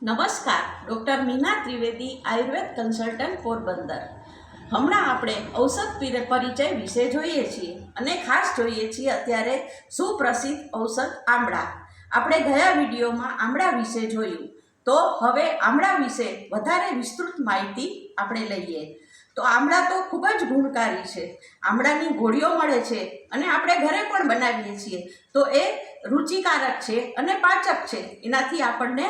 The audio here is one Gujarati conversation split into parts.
નમસ્કાર, ડૉક્ટર મીના ત્રિવેદી આયુર્વેદ કન્સલ્ટન્ટ પોરબંદર. હમણાં આપણે ઔષધ પરિચય વિશે જોઈએ છીએ અને ખાસ જોઈએ છીએ અત્યારે સુપ્રસિદ્ધ ઔષધ આમળા. આપણે ગયા વિડીયોમાં આમળા વિશે જોયું. તો હવે આમળા વિશે વધારે વિસ્તૃત માહિતી આપણે લઈએ. તો આમળા તો ખૂબ જ ગુણકારી છે. આમળાની ગોળીઓ મળે છે અને આપણે ઘરે પણ બનાવીએ છીએ. તો એ રુચિકારક છે અને પાચક છે. એનાથી આપણને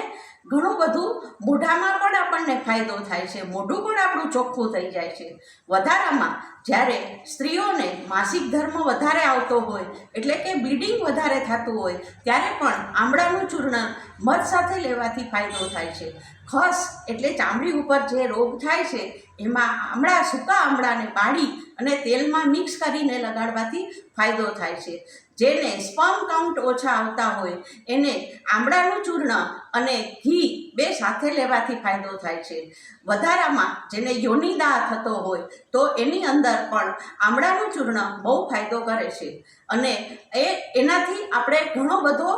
ઘણું બધું મોઢામાં પણ આપણને ફાયદો થાય છે, મોઢું પણ આપણું ચોખ્ખું થઈ જાય છે. વધારામાં જ્યારે સ્ત્રીઓને માસિક ધર્મ વધારે આવતો હોય, એટલે કે બ્લીડિંગ વધારે થતું હોય, ત્યારે પણ આમળાનું ચૂર્ણ મધ સાથે લેવાથી ફાયદો થાય છે. ખસ એટલે ચામડી ઉપર જે રોગ થાય છે, એમાં આમળા, સૂકા આમળાને બાળી અને તેલમાં મિક્સ કરીને લગાડવાથી ફાયદો થાય છે. જેને સ્પર્મ કાઉન્ટ ઓછા આવતા હોય, એને આમળાનું ચૂર્ણ અને ઘી બે સાથે લેવાથી ફાયદો થાય છે. વધારામાં જેને યોનિદા થતો હોય તો એની અંદર પણ આમળાનું ચૂર્ણ બહુ ફાયદો કરે છે. અને એ એનાથી આપણે ઘણો બધો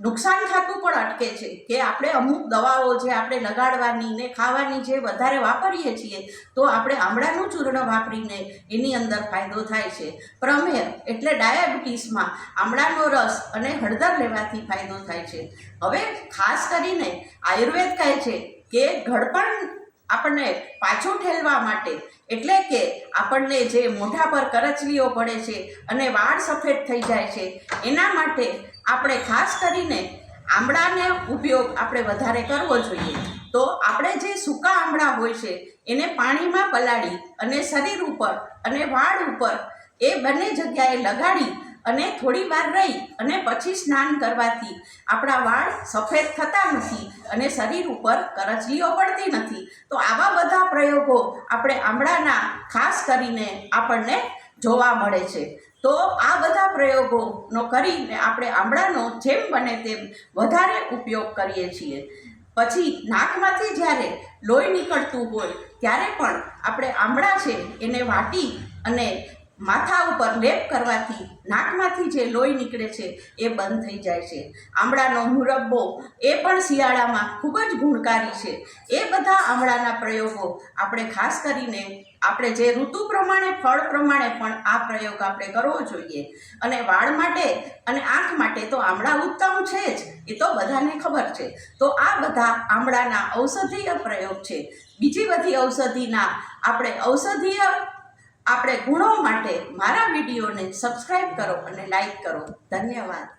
નુકસાન થતું પણ અટકે છે કે આપણે અમુક દવાઓ જે આપણે લગાડવાની ને ખાવાની જે વધારે વાપરીએ છીએ, તો આપણે આમળાનું ચૂર્ણ વાપરીને એની અંદર ફાયદો થાય છે. પ્રમેહ એટલે ડાયાબિટીસમાં આમળાનો રસ અને હળદર લેવાથી ફાયદો થાય છે. હવે ખાસ કરીને આયુર્વેદ કહે છે કે ઘડપણ આપણને પાછું ઠેલવા માટે. એટલે કે આપણને જે મોઢા પર કરચલીઓ પડે છે અને વાળ સફેદ થઈ જાય છે, એના માટે આપણે ખાસ કરીને આમળાને ઉપયોગ આપણે વધારે કરવો જોઈએ. તો આપણે જે સૂકા આમળા હોય છે, એને પાણીમાં પલાળી અને શરીર ઉપર અને વાળ ઉપર એ બંને જગ્યાએ લગાડી અને થોડી વાર રહી અને પછી સ્નાન કરવાથી આપણા વાળ સફેદ થતા નથી અને શરીર ઉપર કરચલીઓ પડતી નથી. તો આવા બધા પ્રયોગો આપણે આમળાના ખાસ કરીને આપણને જોવા મળે છે. તો આ બધા પ્રયોગોનો કરીને આપણે આમળાનો જેમ બને તેમ વધારે ઉપયોગ કરીએ છીએ. પછી નાકમાંથી જ્યારે લોહી નીકળતું હોય, ત્યારે પણ આપણે આમળા છે એને વાટી અને માથા ઉપર લેપ કરવાથી, નાકમાંથી જે લોહી નીકળે છે, એ બંધ થઈ જાય છે. આમળાનો મુરબ્બો એ પણ શિયાળામાં ખૂબ જ ગુણકારી છે. એ બધા આમળાના પ્રયોગો આપણે ખાસ કરીને આપણે જે ઋતુ પ્રમાણે, ફળ પ્રમાણે પણ આ પ્રયોગ આપણે કરવો જોઈએ. અને વાળ માટે અને આંખ માટે તો આમળા ઉત્તમ છે જ, એ તો બધાને ખબર છે. તો આ બધા આમળાના ઔષધીય પ્રયોગ છે. બીજી બધી ઔષધિના આપણે ઔષધીય આપણે ગુણો માટે મારા વિડીયોને સબસ્ક્રાઈબ કરો અને લાઈક કરો. ધન્યવાદ.